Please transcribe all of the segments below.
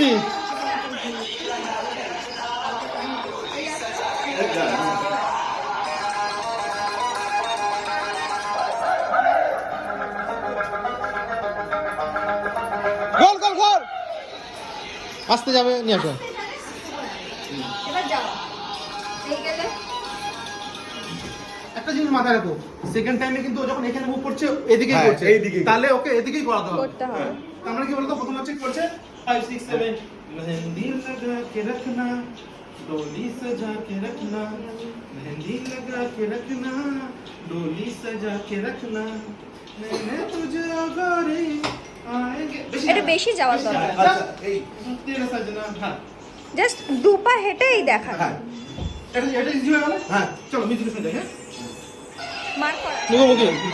আসলি গোল গোল গোল। আসতে যাবে নিয়ে আসো। একটা জিনিস মাথায় রাখো সেকেন্ড টাইমে কিন্তু ও যখন এখানে মুভ করছে এদিকেই হ্যাঁ, করছে। তাহলে ওকে এদিকেই করাতে হবে। আমরা মানে কি বলতো? প্রথম হচ্ছে কি করছে 5 6 7 मेहंदी लगा के रखना डोली सजा के रखना मेहंदी लगा के रखना डोली सजा के रखना मैंने तुझे अगारे आएंगे এটা বেশি যাওয়ার দরকার আচ্ছা এই তেরা সাজনা হ্যাঁ জাস্ট দুপা হেঁটেই দেখা হ্যাঁ এটা এটা ইজি হয়ে গেল হ্যাঁ চলো মিউজিক শুনে দেখে মার করা মুখোমুখি একটা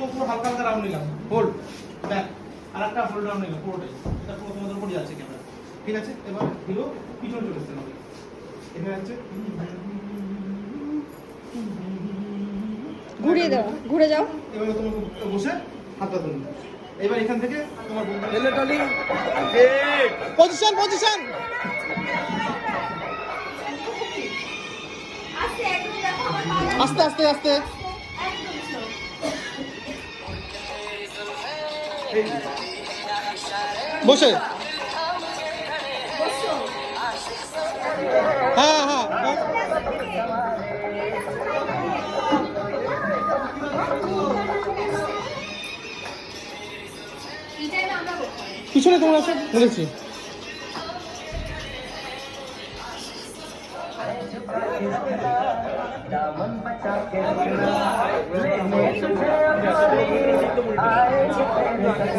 পুরো পুরো হালকা হালকা রাউন্ড নিলাম। হোল্ড ব্যাক আর একটা হোল্ড রাউন্ড নিলাম পুরোটাই। এটা পুরো তোমাদের উপরই আছে ক্যামেরা ঠিক আছে? এবার হিরো পিছনে চলে এসছে আমাদের। এখানে আছে ঘুরিয়ে দাও ঘুরে যাও। এবার তোমাকে বসে হাতটা ধরুন এবার এখান থেকে তোমার এলে টলি পজিশন পজিশন আস্তে আস্তে আস্তে। বসে। হ্যাঁ হ্যাঁ। পিছনে তোমরা আসো বলেছি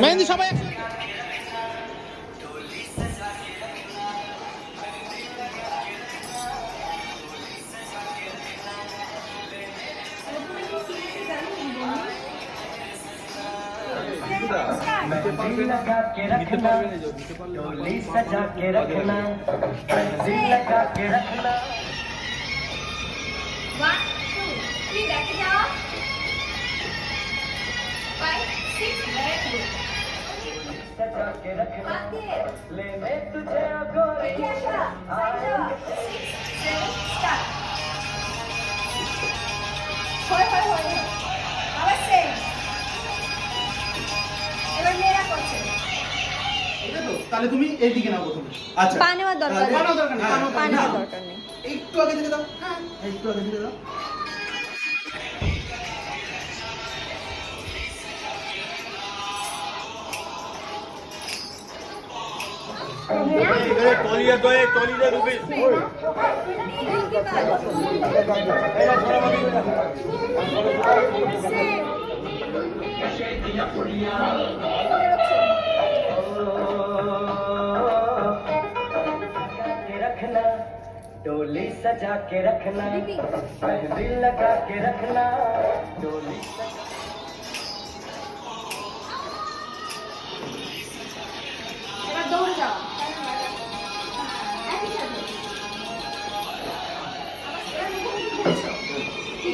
মেহেন্দি সবাই একসাথে। मेहंदी लगा के रखना डोली सजा के रखना मेहंदी लगा के रखना ওয়ান টু থ্রি ব্যাকে যাও लेने तुझे गोरी এগিয়ে আসা সাইড যাও সিক্স সেভেন স্টার্ট হয় হয় হয় হয়। আবার সেম এবার মেয়েরা করছে এটা তো তাহলে তুমি এইদিকে নাও প্রথমে আচ্ছা পা নেওয়ার দরকার নেই। পানাও দরকার নেই হ্যাঁ, পানাও পা দরকার নেওয়ার নেই। দরকার নেই একটু আগে দিকে দাও হ্যাঁ একটু আগে দিকে দাও रखना डोली सजा के रखना मेहंदी लगा के रखना डोली सजा